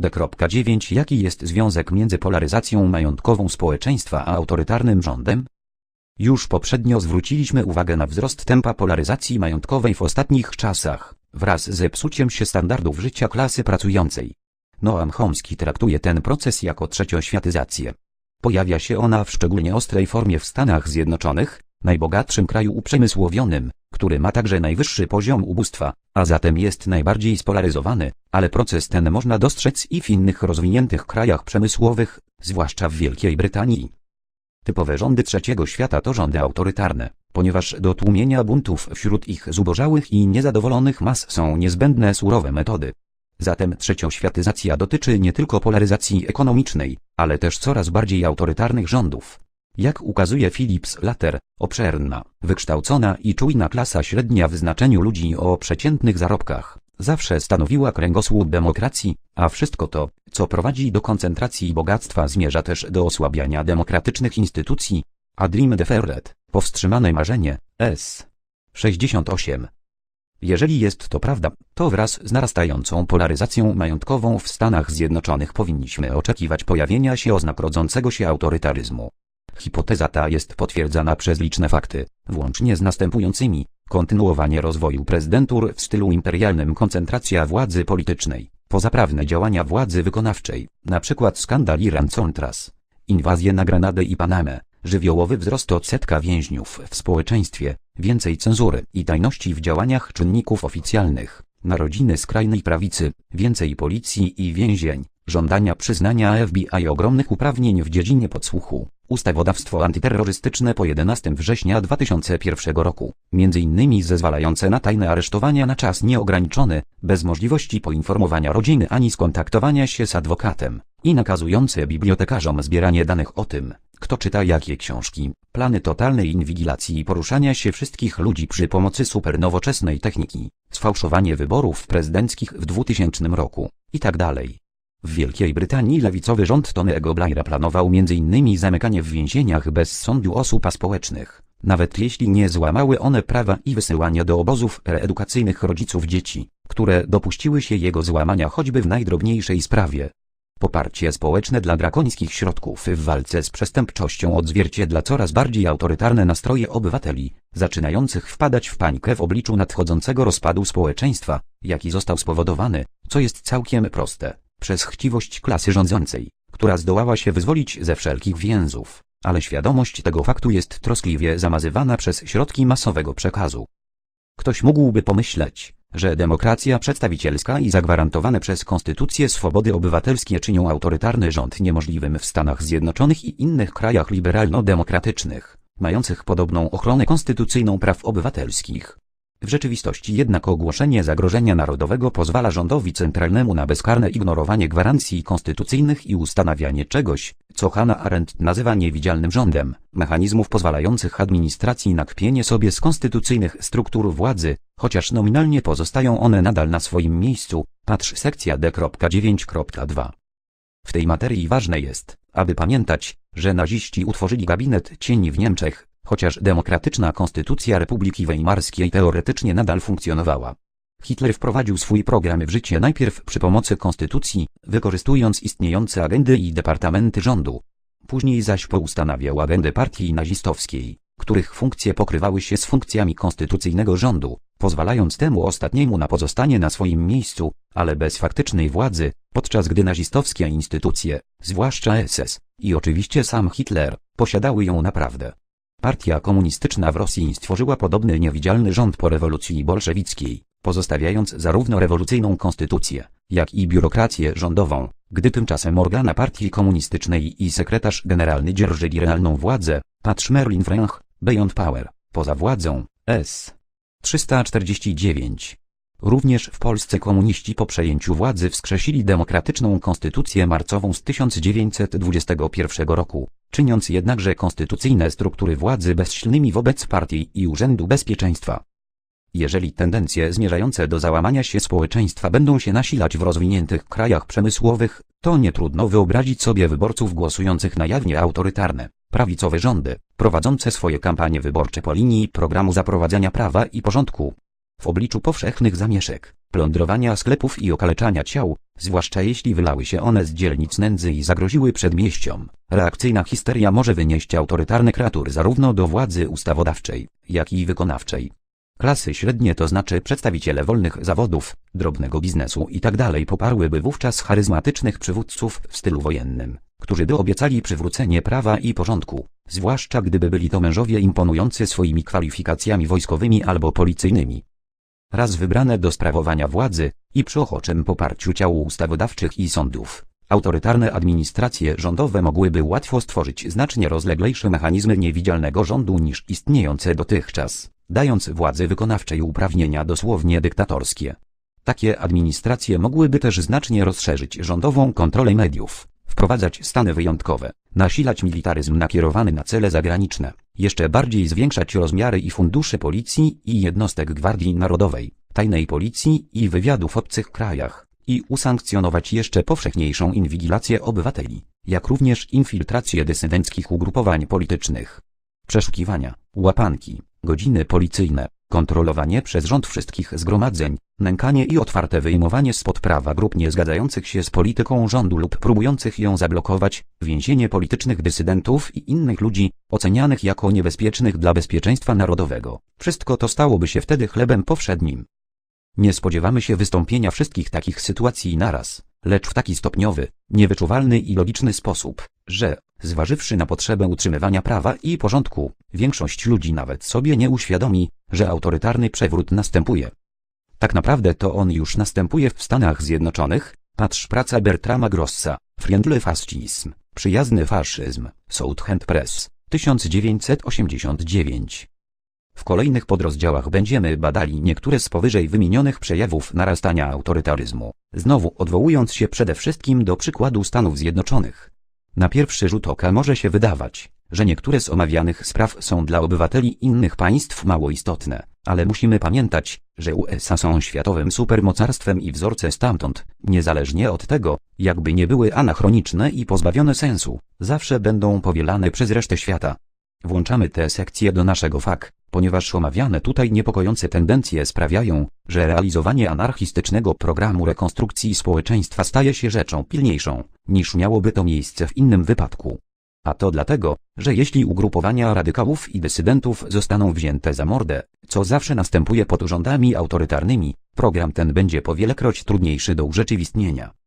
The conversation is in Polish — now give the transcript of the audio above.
D.9 Jaki jest związek między polaryzacją majątkową społeczeństwa a autorytarnym rządem? Już poprzednio zwróciliśmy uwagę na wzrost tempa polaryzacji majątkowej w ostatnich czasach, wraz ze psuciem się standardów życia klasy pracującej. Noam Chomsky traktuje ten proces jako trzecioświatyzację. Pojawia się ona w szczególnie ostrej formie w Stanach Zjednoczonych, najbogatszym kraju uprzemysłowionym, który ma także najwyższy poziom ubóstwa, a zatem jest najbardziej spolaryzowany, ale proces ten można dostrzec i w innych rozwiniętych krajach przemysłowych, zwłaszcza w Wielkiej Brytanii. Typowe rządy trzeciego świata to rządy autorytarne, ponieważ do tłumienia buntów wśród ich zubożałych i niezadowolonych mas są niezbędne surowe metody. Zatem trzecioświatyzacja dotyczy nie tylko polaryzacji ekonomicznej, ale też coraz bardziej autorytarnych rządów. Jak ukazuje Philips Latter, obszerna, wykształcona i czujna klasa średnia w znaczeniu ludzi o przeciętnych zarobkach, zawsze stanowiła kręgosłup demokracji, a wszystko to, co prowadzi do koncentracji bogactwa zmierza też do osłabiania demokratycznych instytucji. A Dream Deferred, powstrzymane marzenie, S. 68. Jeżeli jest to prawda, to wraz z narastającą polaryzacją majątkową w Stanach Zjednoczonych powinniśmy oczekiwać pojawienia się oznak rodzącego się autorytaryzmu. Hipoteza ta jest potwierdzana przez liczne fakty, włącznie z następującymi. Kontynuowanie rozwoju prezydentur w stylu imperialnym koncentracja władzy politycznej, pozaprawne działania władzy wykonawczej, np. skandal Iran-Contras, inwazje na Granadę i Panamę, żywiołowy wzrost odsetka więźniów w społeczeństwie, więcej cenzury i tajności w działaniach czynników oficjalnych, narodziny skrajnej prawicy, więcej policji i więzień, żądania przyznania FBI ogromnych uprawnień w dziedzinie podsłuchu, ustawodawstwo antyterrorystyczne po 11 września 2001 roku, innymi zezwalające na tajne aresztowania na czas nieograniczony, bez możliwości poinformowania rodziny ani skontaktowania się z adwokatem, i nakazujące bibliotekarzom zbieranie danych o tym, kto czyta jakie książki, plany totalnej inwigilacji i poruszania się wszystkich ludzi przy pomocy supernowoczesnej techniki, sfałszowanie wyborów prezydenckich w 2000 roku, itd. W Wielkiej Brytanii lewicowy rząd Tony'ego Blaira planował m.in. zamykanie w więzieniach bez sądu osób aspołecznych, nawet jeśli nie złamały one prawa i wysyłanie do obozów reedukacyjnych rodziców dzieci, które dopuściły się jego złamania choćby w najdrobniejszej sprawie. Poparcie społeczne dla drakońskich środków w walce z przestępczością odzwierciedla coraz bardziej autorytarne nastroje obywateli, zaczynających wpadać w pańkę w obliczu nadchodzącego rozpadu społeczeństwa, jaki został spowodowany, co jest całkiem proste, przez chciwość klasy rządzącej, która zdołała się wyzwolić ze wszelkich więzów, ale świadomość tego faktu jest troskliwie zamazywana przez środki masowego przekazu. Ktoś mógłby pomyśleć, że demokracja przedstawicielska i zagwarantowane przez konstytucję swobody obywatelskie czynią autorytarny rząd niemożliwym w Stanach Zjednoczonych i innych krajach liberalno-demokratycznych, mających podobną ochronę konstytucyjną praw obywatelskich. W rzeczywistości jednak ogłoszenie zagrożenia narodowego pozwala rządowi centralnemu na bezkarne ignorowanie gwarancji konstytucyjnych i ustanawianie czegoś, co Hannah Arendt nazywa niewidzialnym rządem, mechanizmów pozwalających administracji na kpienie sobie z konstytucyjnych struktur władzy, chociaż nominalnie pozostają one nadal na swoim miejscu, patrz sekcja D.9.2. W tej materii ważne jest, aby pamiętać, że naziści utworzyli gabinet cieni w Niemczech, chociaż demokratyczna konstytucja Republiki Weimarskiej teoretycznie nadal funkcjonowała. Hitler wprowadził swój program w życie najpierw przy pomocy konstytucji, wykorzystując istniejące agendy i departamenty rządu. Później zaś poustanawiał agendę partii nazistowskiej, których funkcje pokrywały się z funkcjami konstytucyjnego rządu, pozwalając temu ostatniemu na pozostanie na swoim miejscu, ale bez faktycznej władzy, podczas gdy nazistowskie instytucje, zwłaszcza SS, i oczywiście sam Hitler, posiadały ją naprawdę. Partia komunistyczna w Rosji stworzyła podobny niewidzialny rząd po rewolucji bolszewickiej, pozostawiając zarówno rewolucyjną konstytucję, jak i biurokrację rządową, gdy tymczasem organa partii komunistycznej i sekretarz generalny dzierżyli realną władzę, patrz Merlin Frank, Beyond Power, poza władzą, S. 349. Również w Polsce komuniści po przejęciu władzy wskrzesili demokratyczną konstytucję marcową z 1921 roku, czyniąc jednakże konstytucyjne struktury władzy bezsilnymi wobec partii i Urzędu Bezpieczeństwa. Jeżeli tendencje zmierzające do załamania się społeczeństwa będą się nasilać w rozwiniętych krajach przemysłowych, to nie trudno wyobrazić sobie wyborców głosujących na jawnie autorytarne, prawicowe rządy, prowadzące swoje kampanie wyborcze po linii programu zaprowadzania prawa i porządku. W obliczu powszechnych zamieszek, plądrowania sklepów i okaleczania ciał, zwłaszcza jeśli wylały się one z dzielnic nędzy i zagroziły przedmieściom. Reakcyjna histeria może wynieść autorytarny kreatur zarówno do władzy ustawodawczej, jak i wykonawczej. Klasy średnie to znaczy przedstawiciele wolnych zawodów, drobnego biznesu itd. poparłyby wówczas charyzmatycznych przywódców w stylu wojennym, którzy by obiecali przywrócenie prawa i porządku, zwłaszcza gdyby byli to mężowie imponujący swoimi kwalifikacjami wojskowymi albo policyjnymi. Raz wybrane do sprawowania władzy i przy ochoczym poparciu ciał ustawodawczych i sądów, autorytarne administracje rządowe mogłyby łatwo stworzyć znacznie rozleglejsze mechanizmy niewidzialnego rządu niż istniejące dotychczas dając władzy wykonawczej uprawnienia dosłownie dyktatorskie. Takie administracje mogłyby też znacznie rozszerzyć rządową kontrolę mediów, wprowadzać stany wyjątkowe, nasilać militaryzm nakierowany na cele zagraniczne, jeszcze bardziej zwiększać rozmiary i fundusze policji i jednostek Gwardii Narodowej, tajnej policji i wywiadu w obcych krajach i usankcjonować jeszcze powszechniejszą inwigilację obywateli, jak również infiltrację dysydenckich ugrupowań politycznych. Przeszukiwania, łapanki, godziny policyjne, kontrolowanie przez rząd wszystkich zgromadzeń, nękanie i otwarte wyjmowanie spod prawa grup niezgadzających się z polityką rządu lub próbujących ją zablokować, więzienie politycznych dysydentów i innych ludzi, ocenianych jako niebezpiecznych dla bezpieczeństwa narodowego. Wszystko to stałoby się wtedy chlebem powszednim. Nie spodziewamy się wystąpienia wszystkich takich sytuacji naraz, lecz w taki stopniowy, niewyczuwalny i logiczny sposób, że, zważywszy na potrzebę utrzymywania prawa i porządku, większość ludzi nawet sobie nie uświadomi, że autorytarny przewrót następuje. Tak naprawdę to on już następuje w Stanach Zjednoczonych, patrz praca Bertrama Grossa, Friendly Fascism, Przyjazny Faszyzm, Southend Press, 1989. W kolejnych podrozdziałach będziemy badali niektóre z powyżej wymienionych przejawów narastania autorytaryzmu, znowu odwołując się przede wszystkim do przykładu Stanów Zjednoczonych. Na pierwszy rzut oka może się wydawać, że niektóre z omawianych spraw są dla obywateli innych państw mało istotne, ale musimy pamiętać, że USA są światowym supermocarstwem i wzorce stamtąd, niezależnie od tego, jakby nie były anachroniczne i pozbawione sensu, zawsze będą powielane przez resztę świata. Włączamy tę sekcję do naszego fak, ponieważ omawiane tutaj niepokojące tendencje sprawiają, że realizowanie anarchistycznego programu rekonstrukcji społeczeństwa staje się rzeczą pilniejszą, niż miałoby to miejsce w innym wypadku. A to dlatego, że jeśli ugrupowania radykałów i dysydentów zostaną wzięte za mordę, co zawsze następuje pod rządami autorytarnymi, program ten będzie powielekroć trudniejszy do urzeczywistnienia.